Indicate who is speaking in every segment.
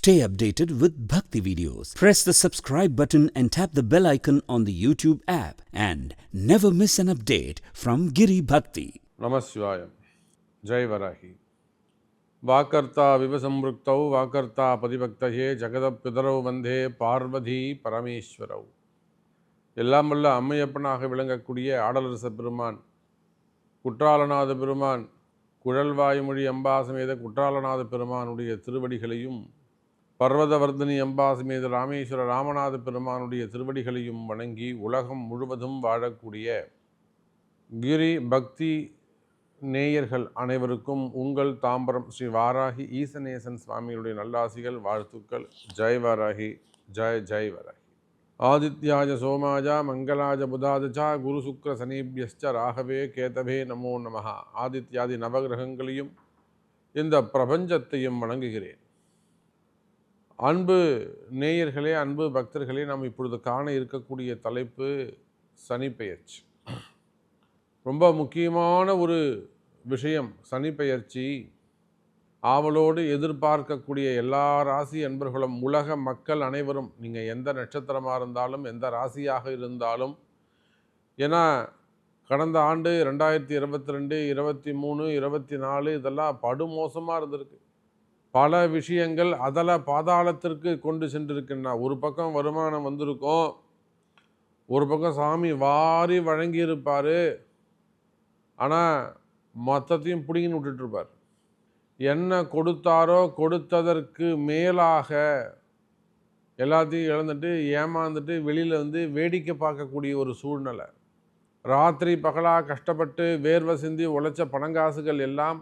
Speaker 1: Stay updated with Bhakti videos. Press the subscribe button and tap the bell icon on the YouTube app and never miss an update from Giri Bhakti.
Speaker 2: Namaswayam. Jai Varahi. வாக்கர்த்தா விவசம்ருக்தௌ வாக்கர்த்தா பதிபக்தயே ஜெகதப்பிதரவு வந்தே பார்வதி பரமேஸ்வரவ் எல்லாம் வல்ல அம்மையப்பனாக விளங்கக்கூடிய ஆடலரச பெருமான் குற்றாலநாத பெருமான் குழல்வாய்மொழி அம்பாசமேத குற்றாலநாத பெருமானுடைய திருவடிகளையும் பர்வதவர்தினி அம்பாசமேத ராமேஸ்வர ராமநாத பெருமானுடைய திருவடிகளையும் வணங்கி உலகம் முழுவதும் வாழக்கூடிய கிரி பக்தி நேயர்கள் அனைவருக்கும் உங்கள் தாம்பரம் ஸ்ரீ வாராகி ஈசநேசன் சுவாமியுடைய நல்லாசிகள் வாழ்த்துக்கள். ஜெய் வாராகி ஜெய் ஜெய் வாராகி. ஆதித்யாஜ சோமாஜா மங்களாஜ புதாதஜா குரு சுக்ர சனீபியஸ்ச ராகவே கேதவே நமோ நமஹா. ஆதித்யாதி நவகிரகங்களையும் இந்த பிரபஞ்சத்தையும் வணங்குகிறேன். அன்பு நேயர்களே அன்பு பக்தர்களே நாம் இப்பொழுது காண இருக்கக்கூடிய தலைப்பு சனி பெயர்ச்சி. ரொம்ப முக்கியமான ஒரு விஷயம் சனி பெயர்ச்சி. ஆவலோடு எதிர்பார்க்கக்கூடிய எல்லா ராசி அன்பர்களும் உலக மக்கள் அனைவரும் நீங்கள் எந்த நட்சத்திரமாக இருந்தாலும் எந்த ராசியாக இருந்தாலும் ஏன்னா கடந்த ஆண்டு ரெண்டாயிரத்தி இருபத்தி ரெண்டு இருபத்தி மூணு இருபத்தி நாலு இதெல்லாம் படுமோசமாக இருந்திருக்கு. பல விஷயங்கள் அதல பாதாளத்திற்கு கொண்டு சென்றிருக்கின்றன. ஒரு பக்கம் வருமானம் வந்திருக்கும். ஒரு பக்கம் சாமி வாரி வழங்கியிருப்பார். ஆனால் மொத்தத்தையும் பிடிங்கின்னு விட்டுட்ருப்பார் என்ன கொடுத்தாரோ கொடுத்ததற்கு மேலாக எல்லாத்தையும் இழந்துட்டு ஏமாந்துட்டு வெளியில் வந்து வேடிக்கை பார்க்கக்கூடிய ஒரு சூழ்நிலை. ராத்திரி பகலாக கஷ்டப்பட்டு வேர்வை சிந்தி உழைச்ச பணங்காசுகள் எல்லாம்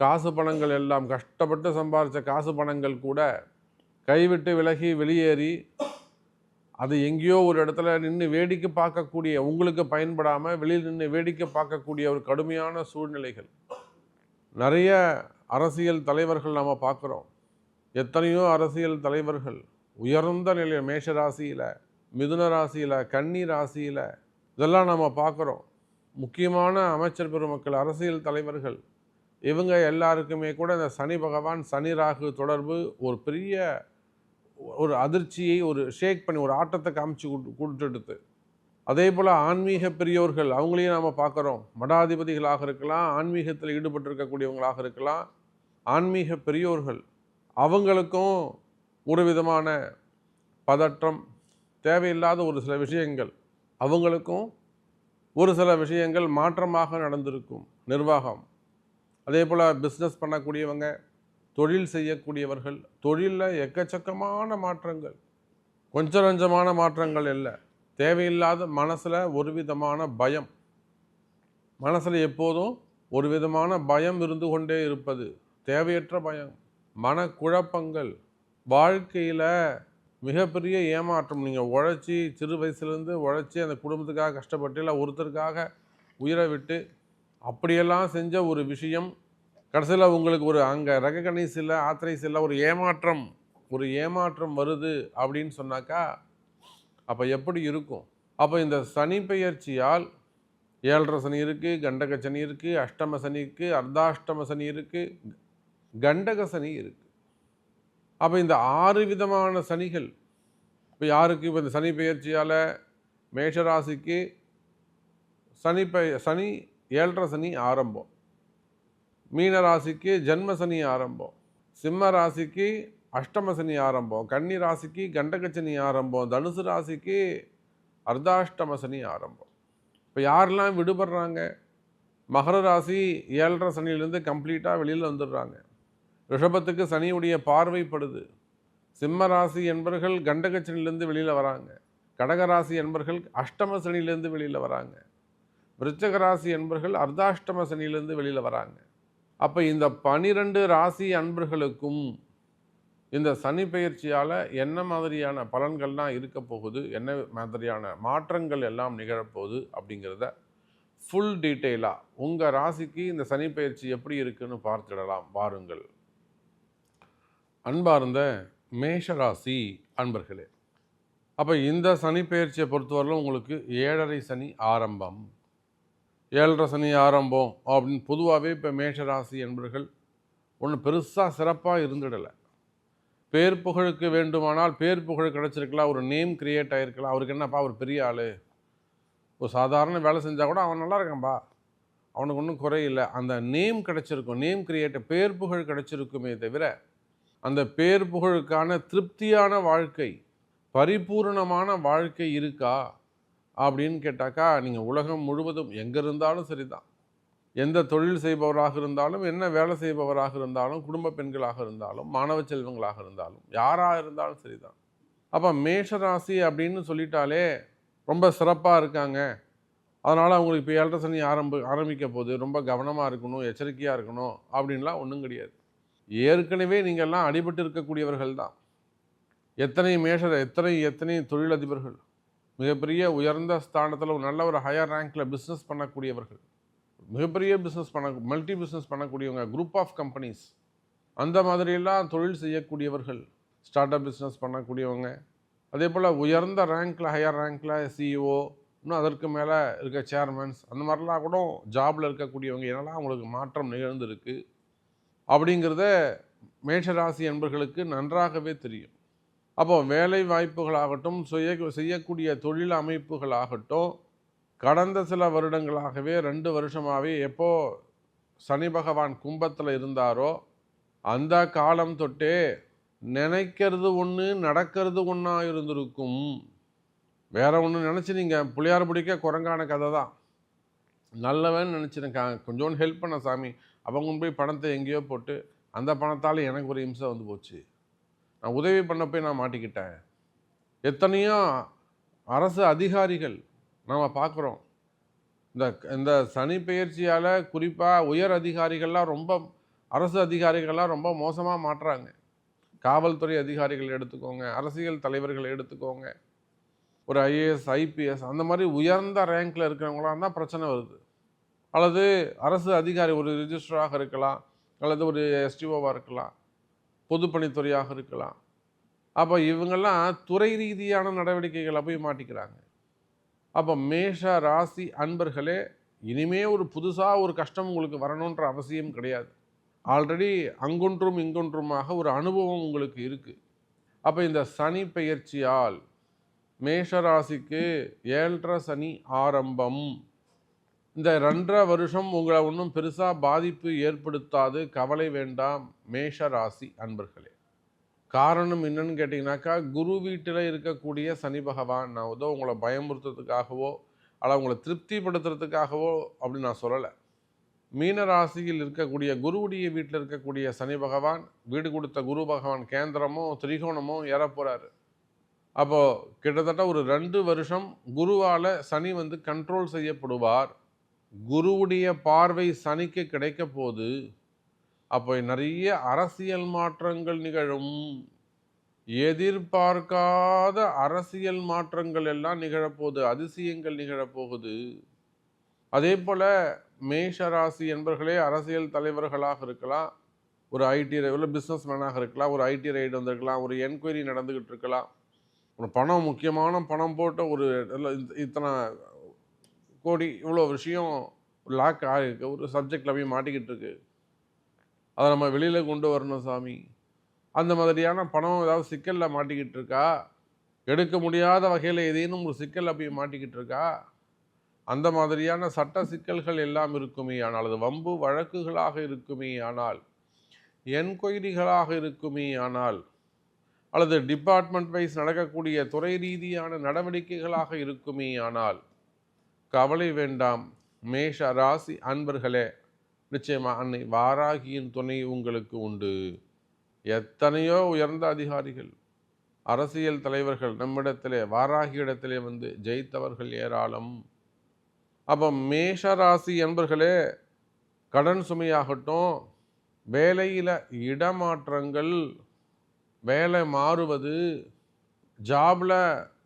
Speaker 2: காசு பணங்கள் எல்லாம் கஷ்டப்பட்டு சம்பாதிச்ச காசு பணங்கள் கூட கைவிட்டு விலகி வெளியேறி அது எங்கேயோ ஒரு இடத்துல நின்று வேடிக்கை பார்க்கக்கூடிய உங்களுக்கு பயன்படாமல் வெளியில் நின்று வேடிக்கை பார்க்கக்கூடிய ஒரு கடுமையான சூழ்நிலைகள். நிறைய அரசியல் தலைவர்கள் நாம் பார்க்குறோம். எத்தனையோ அரசியல் தலைவர்கள் உயர்ந்த நிலையில் மேஷ ராசியில் மிதுன ராசியில் கன்னி ராசியில் இதெல்லாம் நம்ம பார்க்குறோம். முக்கியமான அமைச்சர் பெருமக்கள் அரசியல் தலைவர்கள் இவங்க எல்லாருக்குமே கூட இந்த சனி பகவான் சனி ராகு தொடர்பு ஒரு பெரிய ஒரு அதிர்ச்சியை ஒரு ஷேக் பண்ணி ஒரு ஆட்டத்தை காமிச்சு கொடுத்துடுது. அதே போல் ஆன்மீக பெரியோர்கள் அவங்களையும் நாம் பார்க்குறோம். மடாதிபதிகளாக இருக்கலாம் ஆன்மீகத்தில் ஈடுபட்டிருக்கக்கூடியவங்களாக இருக்கலாம். ஆன்மீக பெரியோர்கள் அவங்களுக்கும் ஒரு விதமான பதற்றம் தேவையில்லாத ஒரு சில விஷயங்கள் அவங்களுக்கும் ஒரு சில விஷயங்கள் மாற்றமாக நடந்திருக்கும். நிர்வாகம். அதே போல் பிஸ்னஸ் பண்ணக்கூடியவங்க தொழில் செய்யக்கூடியவர்கள் தொழிலில் எக்கச்சக்கமான மாற்றங்கள். கொஞ்சம் நஞ்சமான மாற்றங்கள் இல்லை. தேவையில்லாத மனசில் ஒரு விதமான பயம். மனசில் எப்போதும் ஒரு விதமான பயம் இருந்து கொண்டே இருப்பது. தேவையற்ற பயம். மனக்குழப்பங்கள். வாழ்க்கையில் மிகப்பெரிய ஏமாற்றம். நீங்கள் உழைச்சி சிறு வயசுலேருந்து உழைச்சி அந்த குடும்பத்துக்காக கஷ்டப்பட்டு இல்லை ஒருத்தருக்காக உயிரை விட்டு அப்படியெல்லாம் செஞ்ச ஒரு விஷயம் கடைசியில் உங்களுக்கு ஒரு அங்கே ரெகனைஸ் இல்லை ஆத்தரைஸ் இல்லை ஒரு ஏமாற்றம் ஒரு ஏமாற்றம் வருது அப்படின்னு சொன்னாக்கா அப்போ எப்படி இருக்கும்? அப்போ இந்த சனி பெயர்ச்சியால் ஏழரை சனி இருக்குது கண்டக சனி இருக்குது அஷ்டம சனி இருக்குது அர்த்தாஷ்டம சனி இருக்குது கண்டக சனி இருக்குது அப்போ இந்த ஆறு விதமான சனிகள் இப்போ யாருக்கு? இப்போ இந்த சனி பெயர்ச்சியால் மேஷராசிக்கு சனி பெய சனி ஏழரை சனி ஆரம்பம். மீன ராசிக்கு ஜென்ம சனி ஆரம்பம். சிம்ம ராசிக்கு அஷ்டம சனி ஆரம்பம். கன்னி ராசிக்கு கண்டகச்சனி ஆரம்பம். தனுசு ராசிக்கு அர்த்தாஷ்டம சனி ஆரம்பம். இப்போ யாரெல்லாம் விடுபடுறாங்க? மகர ராசி ஏழரை சனியிலேருந்து கம்ப்ளீட்டாக வெளியில் வந்துடுறாங்க. ரிஷபத்துக்கு சனியுடைய பார்வைப்படுது. சிம்ம ராசி என்பர்கள் கண்டகச்சனிலேருந்து வெளியில் வராங்க. கடகராசி என்பர்கள் அஷ்டம சனியிலேருந்து வெளியில் வராங்க. விருச்சக ராசி அன்பர்கள் அர்த்தாஷ்டம சனியிலேருந்து வெளியில் வராங்க. அப்போ இந்த பனிரெண்டு ராசி அன்பர்களுக்கும் இந்த சனி பயிற்சியால் என்ன மாதிரியான பலன்கள்லாம் இருக்க போகுது? என்ன மாதிரியான மாற்றங்கள் எல்லாம் நிகழப்போகுது? அப்படிங்கிறத ஃபுல் டீட்டெயிலாக உங்கள் ராசிக்கு இந்த சனி பயிற்சி எப்படி இருக்குன்னு பார்த்துடலாம். பாருங்கள் அன்பார்ந்த மேஷராசி அன்பர்களே அப்போ இந்த சனி பயிற்சியை பொறுத்தவரையிலும் உங்களுக்கு ஏழரை சனி ஆரம்பம். ஏழரை சனி ஆரம்பம் அப்படின்னு பொதுவாகவே இப்போ மேஷராசி என்பர்கள் ஒன்று பெருசாக சிறப்பாக இருந்துடலை. பேர் புகழுக்கு வேண்டுமானால் பேர் புகழ் கிடச்சிருக்கலாம் ஒரு நேம் கிரியேட் ஆகிருக்கலாம் அவருக்கு என்னப்பா ஒரு பெரிய ஆள்? ஒரு சாதாரண வேலை செஞ்சால் கூட அவன் நல்லா இருக்கான்பா? அவனுக்கு ஒன்றும் குறையில்லை அந்த நேம் கிடச்சிருக்கும் நேம் கிரியேட் பேர் புகழ் கிடச்சிருக்குமே தவிர அந்த பேர் புகழுக்கான திருப்தியான வாழ்க்கை பரிபூரணமான வாழ்க்கை இருக்கா? அப்படின்னு கேட்டாக்கா நீங்கள் உலகம் முழுவதும் எங்கே இருந்தாலும் சரிதான். எந்த தொழில் செய்பவராக இருந்தாலும் என்ன வேலை செய்பவராக இருந்தாலும் குடும்ப பெண்களாக இருந்தாலும் மாணவ செல்வங்களாக இருந்தாலும் யாராக இருந்தாலும் சரிதான். அப்போ மேஷராசி அப்படின்னு சொல்லிட்டாலே ரொம்ப சிறப்பாக இருக்காங்க. அதனால் அவங்களுக்கு இப்போ ஏழரை சனி ஆரம்ப ஆரம்பிக்க போது ரொம்ப கவனமாக இருக்கணும் எச்சரிக்கையாக இருக்கணும் அப்படின்லாம் ஒன்றும் கிடையாது. ஏற்கனவே நீங்கள்லாம் அடிபட்டு இருக்கக்கூடியவர்கள் தான் எத்தனை மேஷர் எத்தனை எத்தனை தொழிலதிபர்கள் மிகப்பெரிய உயர்ந்த ஸ்தானத்தில் ஒரு நல்ல ஒரு ஹையர் ரேங்கில் பிஸ்னஸ் பண்ணக்கூடியவர்கள். மிகப்பெரிய பிஸ்னஸ் பண்ண மல்டி பிஸ்னஸ் பண்ணக்கூடியவங்க குரூப் ஆஃப் கம்பெனிஸ் அந்த மாதிரியெல்லாம் தொழில் செய்யக்கூடியவர்கள் ஸ்டார்ட் அப் பிஸ்னஸ் பண்ணக்கூடியவங்க. அதே போல் உயர்ந்த ரேங்க்கில் ஹையர் ரேங்க்கில் சிஇஓ இன்னும் அதற்கு மேலே இருக்க சேர்மன்ஸ் அந்த மாதிரிலாம் கூட ஜாபில் இருக்கக்கூடியவங்க என்னெல்லாம் அவங்களுக்கு மாற்றம் நிகழ்ந்திருக்கு. அப்படிங்கிறத மேஷராசி என்பர்களுக்கு நன்றாகவே தெரியும். அப்போ வேலை வாய்ப்புகளாகட்டும் செய்ய செய்யக்கூடிய தொழில் அமைப்புகளாகட்டும் கடந்த சில வருடங்களாகவே ரெண்டு வருஷமாகவே எப்போ சனி பகவான் கும்பத்தில் இருந்தாரோ அந்த காலம் தொட்டே நினைக்கிறது ஒன்று நடக்கிறது ஒன்றா இருந்திருக்கும். வேற ஒன்று நினச்சி நீங்கள் புளியார் பிடிக்க குரங்கான கதை தான். நல்லவன் நினச்சிருக்காங்க கொஞ்சோண்டு ஹெல்ப் பண்ண சாமி. அவங்க போய் பணத்தை எங்கேயோ போட்டு அந்த பணத்தால் எனக்கு ஒரு இம்சை வந்து போச்சு. நான் உதவி பண்ண போய் நான் மாட்டிக்கிட்டேன். எத்தனையோ அரசு அதிகாரிகள் நாம் பார்க்குறோம் இந்த இந்த சனி பெயர்ச்சியால் குறிப்பாக உயர் அதிகாரிகள்லாம் ரொம்ப அரசு அதிகாரிகள்லாம் ரொம்ப மோசமாக மாட்டுறாங்க காவல்துறை அதிகாரிகள் எடுத்துக்கோங்க அரசியல் தலைவர்கள் எடுத்துக்கோங்க. ஒரு ஐஏஎஸ் ஐபிஎஸ் அந்த மாதிரி உயர்ந்த ரேங்கில் இருக்கிறவங்களாம் தான் பிரச்சனை வருது. அல்லது அரசு அதிகாரி ஒரு ரிஜிஸ்டராக இருக்கலாம் அல்லது ஒரு எஸ்டிஓவாக இருக்கலாம். பொதுப்பணித்துறையாக இருக்கலாம். அப்போ இவங்கெல்லாம் துறை ரீதியான நடவடிக்கைகளை போய் மாட்டிக்கிறாங்க. அப்போ மேஷ ராசி அன்பர்களே இனிமே ஒரு புதுசாக ஒரு கஷ்டம் உங்களுக்கு வரணுன்ற அவசியம் கிடையாது. ஆல்ரெடி அங்கொன்றும் இங்கொன்றுமாக ஒரு அனுபவம் உங்களுக்கு இருக்குது அப்போ இந்த சனி பெயர்ச்சியால் மேஷராசிக்கு ஏழரை சனி ஆரம்பம். இந்த ரெண்டரை வருஷம் உங்களை ஒன்றும் பெருசாக பாதிப்பு ஏற்படுத்தாது. கவலை வேண்டாம். மேஷ ராசி அன்பர்களே. காரணம் என்னன்னு கேட்டிங்கனாக்கா குரு வீட்டில் இருக்கக்கூடிய சனி பகவான் நான் ஏதோ உங்களை பயமுறுத்துறதுக்காகவோ அல்ல உங்களை திருப்திப்படுத்துறதுக்காகவோ அப்படின்னு நான் சொல்லலை. மீன ராசியில் இருக்கக்கூடிய குருவுடைய வீட்டில் இருக்கக்கூடிய சனி பகவான் வீடு கொடுத்த குரு பகவான் கேந்திரமும் திரிகோணமோ ஏற போகிறாரு அப்போது கிட்டத்தட்ட ஒரு ரெண்டு வருஷம் குருவால் சனி வந்து கண்ட்ரோல் செய்யப்படுவார். குருவுடைய பார்வை சனிக்கு கிடைக்க போது அப்போ நிறைய அரசியல் மாற்றங்கள் நிகழும். எதிர்பார்க்காத அரசியல் மாற்றங்கள் எல்லாம் நிகழப்போகுது அதிசயங்கள் நிகழப்போகுது அதே போல் மேஷராசி என்பர்களே அரசியல் தலைவர்களாக இருக்கலாம் ஒரு ஐடி இல்லை பிஸ்னஸ் மேனாக இருக்கலாம் ஒரு ஐடி ரைடு வந்திருக்கலாம் ஒரு என்கொயரி நடந்துக்கிட்டு இருக்கலாம். ஒரு பணம் முக்கியமான பணம் போட்ட ஒரு இத்தனை கோடி இவ்வளோ விஷயம் லாக் ஆகிருக்கு ஒரு சப்ஜெக்டில் போய் மாட்டிக்கிட்டு இருக்கு. அதை நம்ம வெளியில் கொண்டு வரணும் சாமி. அந்த மாதிரியான பணம் ஏதாவது சிக்கலில் மாட்டிக்கிட்டு இருக்கா? எடுக்க முடியாத வகையில் ஏதேனும் ஒரு சிக்கலில் போய் மாட்டிக்கிட்டு இருக்கா? அந்த மாதிரியான சட்ட சிக்கல்கள் எல்லாம் இருக்குமே ஆனால் அது வம்பு வழக்குகளாக இருக்குமே ஆனால் என்கொயரிகளாக இருக்குமே ஆனால் அல்லது டிபார்ட்மெண்ட் வைஸ் நடக்கக்கூடிய துறை ரீதியான நடவடிக்கைகளாக இருக்குமே ஆனால் கவலை வேண்டாம். மேஷ ராசி அன்பர்களே நிச்சயமா அன்னை வாராகியின் துணை உங்களுக்கு உண்டு. எத்தனையோ உயர்ந்த அதிகாரிகள் அரசியல் தலைவர்கள் நம்மிடத்திலே வாராகி இடத்திலே வந்து ஜெயித்தவர்கள் ஏராளம். அப்போ மேஷ ராசி என்பர்களே கடன் சுமையாகட்டும் வேலையில் இடமாற்றங்கள் வேலை மாறுவது ஜாபில்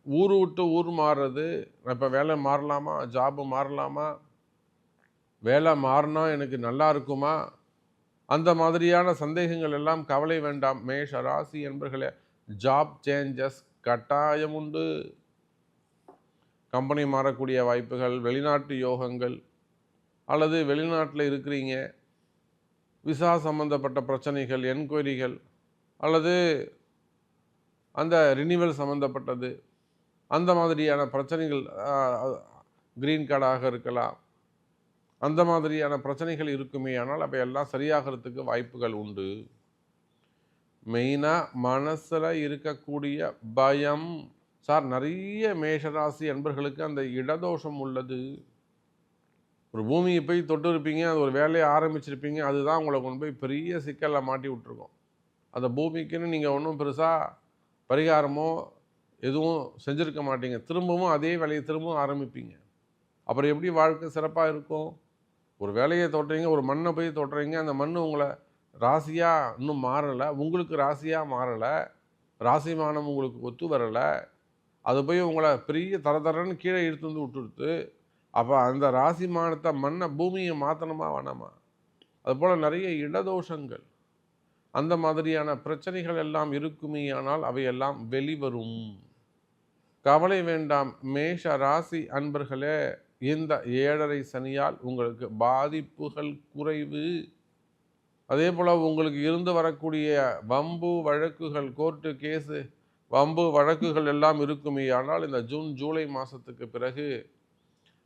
Speaker 2: ஊர் விட்டு ஊர் மாறுறது. இப்போ வேலை மாறலாமா? ஜாபு மாறலாமா? வேலை மாறினா எனக்கு நல்லா இருக்குமா? அந்த மாதிரியான சந்தேகங்கள் எல்லாம் கவலை வேண்டாம். மேஷ ராசி என்பர்களே ஜாப் சேஞ்சஸ் கட்டாயம் உண்டு. கம்பெனி மாறக்கூடிய வாய்ப்புகள் வெளிநாட்டு யோகங்கள் அல்லது வெளிநாட்டில் இருக்கிறீங்க விசா சம்பந்தப்பட்ட பிரச்சனைகள் என்கொயரிகள் அல்லது அந்த ரினிவல் சம்மந்தப்பட்டது அந்த மாதிரியான பிரச்சனைகள் க்ரீன் கார்டாக இருக்கலாம். அந்த மாதிரியான பிரச்சனைகள் இருக்குமே ஆனால் அப்போ எல்லாம் சரியாகிறதுக்கு வாய்ப்புகள் உண்டு. மெயினாக மனசில் இருக்கக்கூடிய பயம். சார் நிறைய மேஷராசி அன்பர்களுக்கு அந்த இடதோஷம் உள்ளது. ஒரு பூமியை போய் தொட்டு இருப்பீங்க அது ஒரு வேலையை ஆரம்பிச்சிருப்பீங்க அதுதான் உங்களை கொண்டு போய் பெரிய சிக்கலில் மாட்டி விட்ருக்கோம் அந்த பூமிக்குன்னு நீங்கள் ஒன்றும் பெருசாக பரிகாரமோ எதுவும் செஞ்சுருக்க மாட்டீங்க. திரும்பவும் அதே வேலையை திரும்பவும் ஆரம்பிப்பீங்க. அப்புறம் எப்படி வாழ்க்கை சிறப்பாக இருக்கும்? ஒரு வேலையை தொட்டுறீங்க ஒரு மண்ணை போய் தொட்டுறீங்க அந்த மண் உங்களை ராசியாக இன்னும் மாறலை உங்களுக்கு ராசியாக மாறலை ராசிமானம் உங்களுக்கு ஒத்து வரலை அது போய் உங்களை பெரிய தர தரன்னு கீழே இழுத்து வந்து விட்டுடுத்து அப்போ அந்த ராசிமானத்தை மண்ணை பூமியை மாற்றணுமா வேணாமா? அதுபோல் நிறைய இடதோஷங்கள். அந்த மாதிரியான பிரச்சனைகள் எல்லாம் இருக்குமே ஆனால் அவையெல்லாம் வெளிவரும். கவலை வேண்டாம். மேஷ ராசி அன்பர்களே இந்த ஏழரை சனியால் உங்களுக்கு பாதிப்புகள் குறைவு. அதே போல் உங்களுக்கு இருந்து வரக்கூடிய வம்பு வழக்குகள் கோர்ட்டு கேஸு வம்பு வழக்குகள் எல்லாம் இருக்குமே. ஆனால் இந்த ஜூன் ஜூலை மாதத்துக்கு பிறகு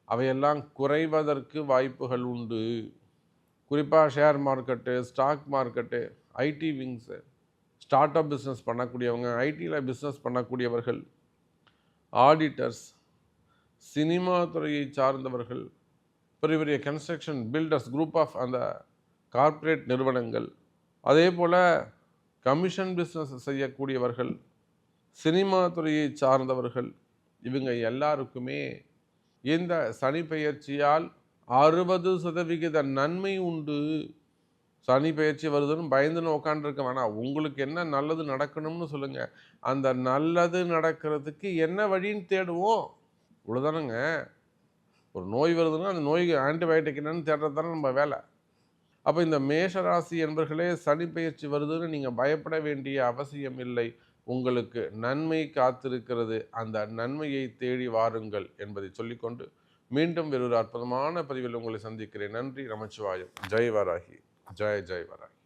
Speaker 2: அவையெல்லாம் குறைவதற்கு வாய்ப்புகள் உண்டு. குறிப்பாக share market stock market IT wings start up business பண்ணக்கூடியவங்க ஐடியில் பிஸ்னஸ் பண்ணக்கூடியவர்கள் ஆடிட்டர்ஸ் சினிமா துறையை சார்ந்தவர்கள் பெரிய பெரிய கன்ஸ்ட்ரக்ஷன் பில்டர்ஸ் குரூப் ஆஃப் அந்த கார்ப்பரேட் நிறுவனங்கள் அதே போல் கமிஷன் பிஸ்னஸ் செய்யக்கூடியவர்கள் சினிமா துறையை சார்ந்தவர்கள் இவங்க எல்லாருக்குமே இந்த சனி பெயர்ச்சியால் அறுபது சதவிகித நன்மை உண்டு. சனி பயிற்சி வருதுன்னு பயந்துன்னு உட்காந்துருக்க வேணாம் உங்களுக்கு என்ன நல்லது நடக்கணும்னு சொல்லுங்கள் அந்த நல்லது நடக்கிறதுக்கு என்ன வழின்னு தேடுவோம். இவ்வளோதானுங்க ஒரு நோய் வருதுன்னா அந்த நோய்க்கு ஆன்டிபயோட்டிக் என்னன்னு தேடுறது தானே நம்ம வேலை. அப்போ இந்த மேஷராசி என்பர்களே சனி பயிற்சி வருதுன்னு நீங்கள் பயப்பட வேண்டிய அவசியம் இல்லை. உங்களுக்கு நன்மை காத்திருக்கிறது. அந்த நன்மையை தேடி வாருங்கள் என்பதை சொல்லிக்கொண்டு மீண்டும் வேறொரு அற்புதமான பதிவில் உங்களை சந்திக்கிறேன். நன்றி நமச்சிவாயம். ஜெய் வராகி ஜெய ஜெய் வராகி